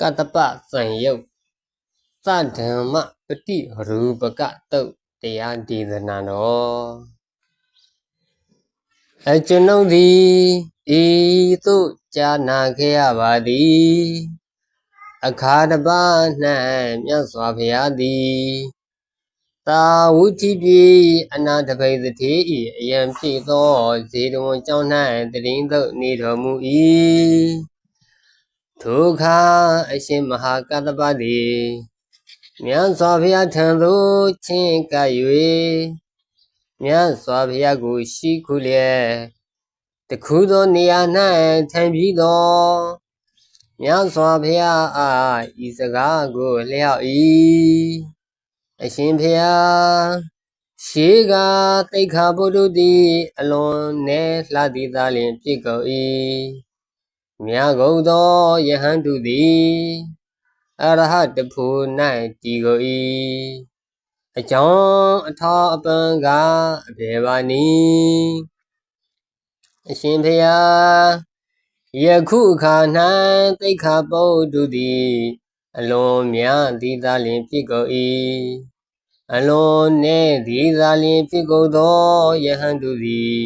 ကတ္တပသံယုတ်သဓမ္မပฏิရူပကတုတ်တရားဒေသနာတော်အကျွန်ုပ်သည်ဤသို့ကြာနာခဲ့ရပါသည်အခါတပါ၌မြတ်စွာဘုရားသည်တာဝုတိပြေအနာတပိသတိဤအယံဖြစ်သောဇေတဝန်ကျောင်း၌တရင်သုတ်နေတော်မူ၏ ထိုအခါအရှင်မဟာကတ္တပတိမြတ်စွာဘုရားထံသို့ချင်းကပ်၍မြတ်စွာဘုရားကို ရှိခုလျက်တခုသောနေရာ၌ထိုင်ပြီးသောမြတ်စွာဘုရားအားဤစကားကိုလျှောက်၏အရှင်ဘုရားရှေးကတိခါဘုဒ္ဓသည်အလွန်နဲ့လှသည်သားလျင်ဖြစ်ကုန်၏ မြတ်ကုန်သောယဟန်တုသည်အရဟတဖို့၌တည်ကုန်၏အကြောင်းအထောအပံကအဘေပါနီအရှင်ဖေယယခုအခါ၌တိခါပုဒ်တုသည်အလွန်မြတ်သည်သာလျင်ဖြစ်ကုန်၏အလွန်နှင့်သည်သာလျင်ဖြစ်ကုန်သောယဟန်တုသည်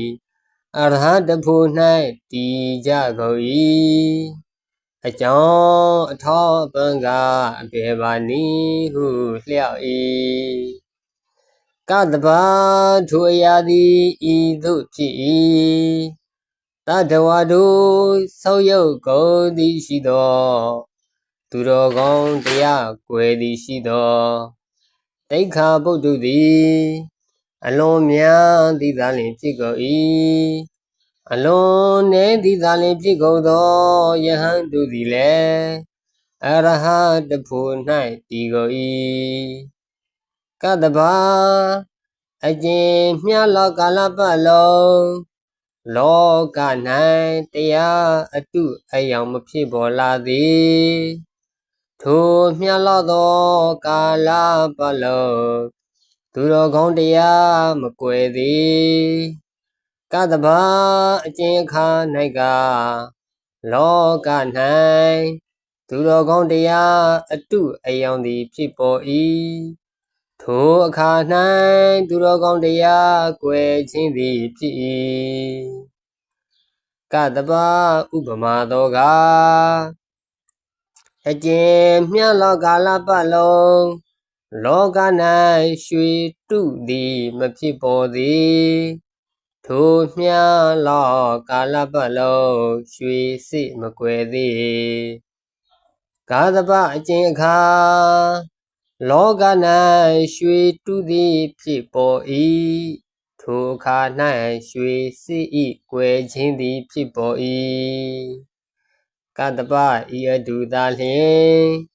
အရဟတဖို့၌တည်ကြကုန်၏အကြောင်းအထောက်ပံ့ကအပေပါနီဟုလျှောက်၏ကတ္တပါထိုအရာသည်ဤသို့ဖြစ်၏တတဝါတို့ဆောက်ရုပ်ကုန်သည်ရှိသောသူတော်ကောင်းတရားကွယ်သည်ရှိသောတိခါဗုဒ္ဓသည် အလွန်များသည်သာလျှင်ဖြစ်ကုန်၏အလွန်နေသည်သာလျှင်ဖြစ်ကုန်သောယဟန်တို့သည်လည်းအရဟတဖို့၌တည်ကုန်၏ကတ္တဘာအကျဉ်မြလောကာလပတ်လုံးလောက၌တရားအတုအယောင်မဖြစ်ပေါ်လာသည်ထိုမြလောသောကာလပတ်လုံး သူတော်ကောင်းတရားမကွယ်သည်ကတ္တဘာအကျဉ်အခါ၌ကလောက၌သူတော်ကောင်းတရားအတုအယောင်သည်ဖြစ်ပေါ်၏ထိုအခါ၌သူတော်ကောင်းတရားကွယ်ခြင်းသည်ဖြစ်၏ကတ္တဘာဥပမာသောကအကျဉ်မြလောကာလပတ်လုံး လောက၌ရွှေတုသည်မဖြစ်ပေါ်သည်ထိုမြလောကာလပတ်လုံးရွှေစစ်မကွယ်သည်ကာသပအကျဉ်အခါလောက၌ရွှေတုသည်ဖြစ်ပေါ်၏ထိုအခါ၌ရွှေစစ်ဤကွယ်ခြင်းသည်ဖြစ်ပေါ်၏ကတ္တပဤအတုသာလျှင်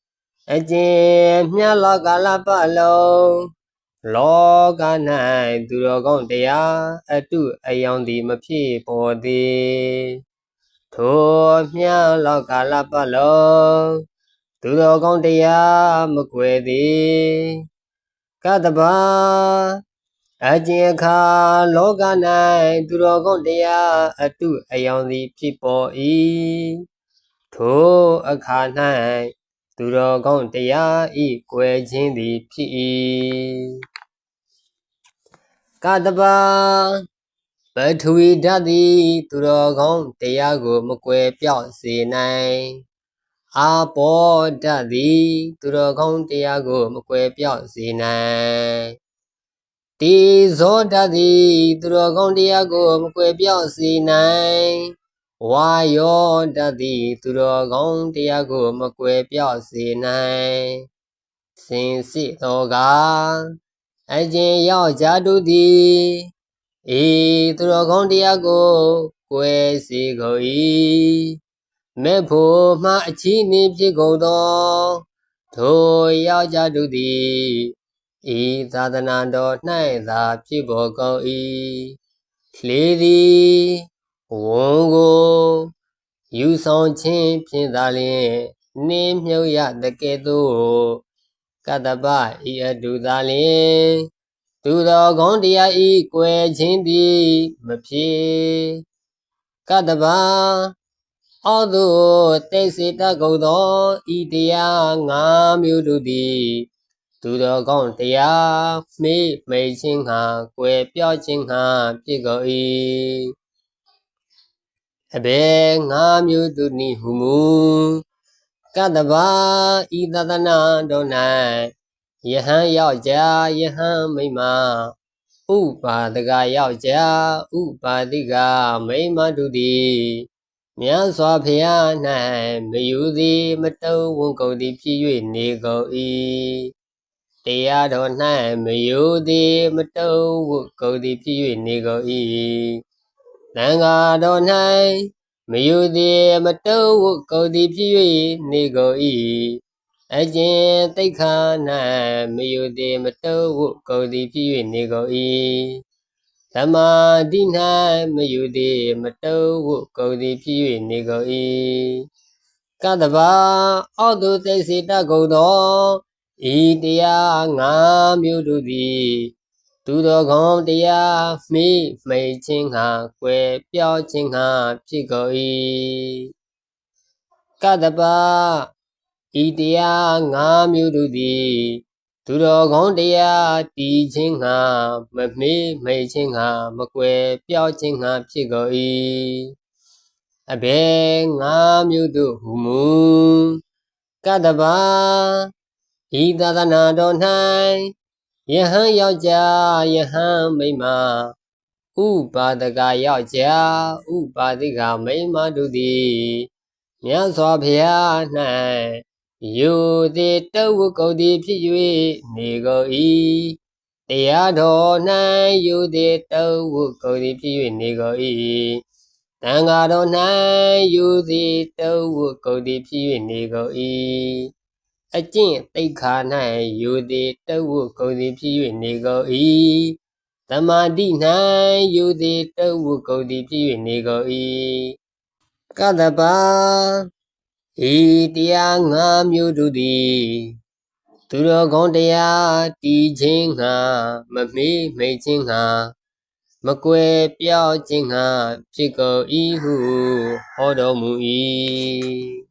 အကျဉ်မြတ်လောကာလပတ်လုံးလောက၌သူတော်ကောင်းတရားအတုအယောင်သည်မဖြစ်ပေါ်သည်ထိုမြတ်လောကာလပတ်လုံးသူတော်ကောင်းတရားမကွယ်သည်ကတ္တဘာအကျဉ်အခါလောက၌သူတော်ကောင်းတရားအတုအယောင်သည်ဖြစ်ပေါ်၏ထိုအခါ၌ သူတော်ကောင်းတရားဤကွယ်ခြင်းသည်ဖြစ်၏ကတ္တပါပထဝီဓာတ်သည်သူတော်ကောင်းတရားကို မကွယ်ပြောက်စေနိုင်အာဘောဓာတ်သည်သူတော်ကောင်းတရားကို မကွယ်ပြောက်စေနိုင်တေဇောဓာတ်သည်သူတော်ကောင်းတရားကို မကွယ်ပြောက်စေနိုင် ဝါယောတတိသူတော်ကောင်းတရားကိုမကွယ်ပြောက်စေနိုင်စင်စစ်တော်ကအကျင်ယောက်ျားတို့သည်အေသူတော်ကောင်းတရားကိုကွယ်စေကုန်၏မဲ့ဖို့မှအချီးနှင်းဖြစ်ကုန်သောထိုယောက်ျားတို့သည်ဤသာသနာတော်၌သာဖြစ်ပေါ်ကုန်၏လေသည် ဝန်ကိုယူဆောင်ခြင်းဖြင့်သာလျှင်နှင်းမြုပ်ရတကဲ့သို့ကတ္တပဤအတုသာလျှင်သူတော်ကောင်းတရားဤကွယ်ခြင်းသည်မဖြစ်ကတ္တပအောသို့တိတ်စေတတ်ကုန်သောဤတရားငါးမျိုးတို့သည်သူတော်ကောင်းတရားမေ့မိတ်ခြင်းဟာကွယ်ပြော့ခြင်းဟာဖြစ်ကုန်၏ အဘယ်ငါးမျိုးတို့နိဟုမူကတ္တဗဤသဒနာတော်၌ယဟန်ယောက်ျားယဟန်မိန်းမဥပါဒကယောက်ျားဥပါတိကမိန်းမတို့သည်မြတ်စွာဘုရား၌မယူသည်မတုံဝန်ကုန်သည်ဖြစ်၍နေကုန်၏တရားတော်၌မယူသည်မတုံဝန်ကုန်သည်ဖြစ်၍နေကုန်၏ သံဃာတော်၌မယူသည်မတုံဝန်ကုန်သည်ဖြစ်၍နေကုန်၏အကျင့်တိခါ၌မယူသည်မတုံဝန်ကုန်သည်ဖြစ်၍နေကုန်၏သမာဓိ၌မယူသည်မတုံဝကုန်သည်ဖြစ်၍နေကုန်၏ကတ္တဗအောက်သို့သိစေတတ်ကုန်သောဤတရားငါးမျိုးတို့သည် သူတော်ကောင်းတရားမိမိတ်ခြင်းဟာကွယ်ပြောင်းခြင်းဟာဖြစ်ကုန်၏ကတ္တဗဤတရားငါးမျိုးတို့သည်သူတော်ကောင်းတရားတည်ခြင်းငါမမေ့မိတ်ခြင်းငါမကွယ်ပြောင်းခြင်းငါဖြစ်ကုန်၏အဘယ်ငါးမျိုးတို့ဟူမူကတ္တဗဤသာသနာတော်၌ ယဟန်ယောက်ျားယဟန်မိန်းမဥပါဒကယောက်ျားဥပါတိကမိန်းမတို့သည်မြတ်စွာဘုရား၌ယုတိတဝုကုတ်တိဖြစ်၍နေကုန်၏တရားတော်၌ယုတိတဝုကုတ်တိဖြစ်၍နေကုန်၏တန်ဃာတော်၌ယုတိတဝုကုတ်တိဖြစ်၍နေကုန်၏ အကျင့်တိခါ၌ယုတိတဝုကုတ်တိဖြစ်၍နေကုန်၏သမာတိ၌ယုတိတဝုကုတ်တိဖြစ်၍နေကုန်၏ကတ္တပါဤတရားငါးမျိုးတို့သည်သူတော်ကောင်းတရားတည်ခြင်းငါမမေ့မိတ်ခြင်းငါမကွယ်ပြောင်းခြင်းငါဖြစ်ကုန်၏ဟုဟောတော်မူ၏